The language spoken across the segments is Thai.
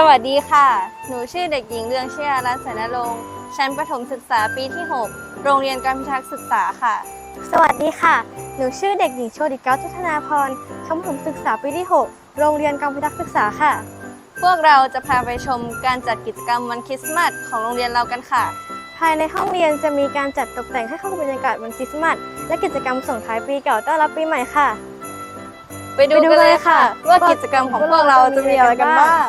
สวัสดีค่ะ หนูชื่อเด็กหญิงเรืองเชียรัตน์แสนรงค์ชั้นประถมศึกษาปีที่ 6 โรงเรียนการพิทักษ์ศึกษาค่ะ สวัสดีค่ะ หนูชื่อเด็กหญิงโชติเก้าพัฒนาพร ชั้นประถมศึกษาปีที่ 6 โรงเรียนการพิทักษ์ศึกษาค่ะ พวกเราจะพาไปชมการจัดกิจกรรมวันคริสต์มาสของโรงเรียนเรากันค่ะ ภายในห้องเรียนจะมีการจัดตกแต่งให้เข้ากับบรรยากาศวันคริสต์มาส และกิจกรรมส่งท้ายปีเก่าต้อนรับปีใหม่ค่ะ ไปดูกันเลยค่ะ ว่ากิจกรรมของพวกเราจะมีอะไรกันบ้าง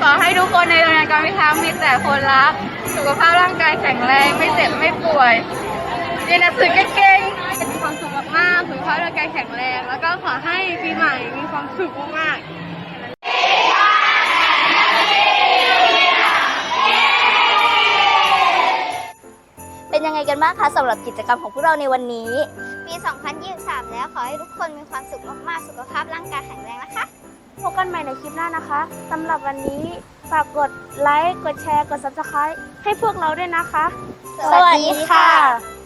ขอให้ทุกคนในโรงเรียนการพิทักษ์มีแต่คนรัก สุขภาพร่างกายแข็งแรงไม่เจ็บไม่ป่วยเรียนหนังสือเก่งๆมีความสุขมากๆสุขภาพร่างกายแข็งแรง แล้วก็ขอให้ปีใหม่มีความสุขมากๆเป็นยังไงกันบ้างคะสำหรับกิจกรรมของพวกเราในวันนี้ ปี 2023 แล้วขอให้ทุกคนมีความสุขมาก ๆ สุขภาพร่างกายแข็งแรงนะคะ พบกันใหม่ในคลิปหน้านะคะสำหรับวันนี้ฝากกดไลค์ กดแชร์ กด subscribe ให้พวกเราด้วยนะคะ สวัสดีค่ะ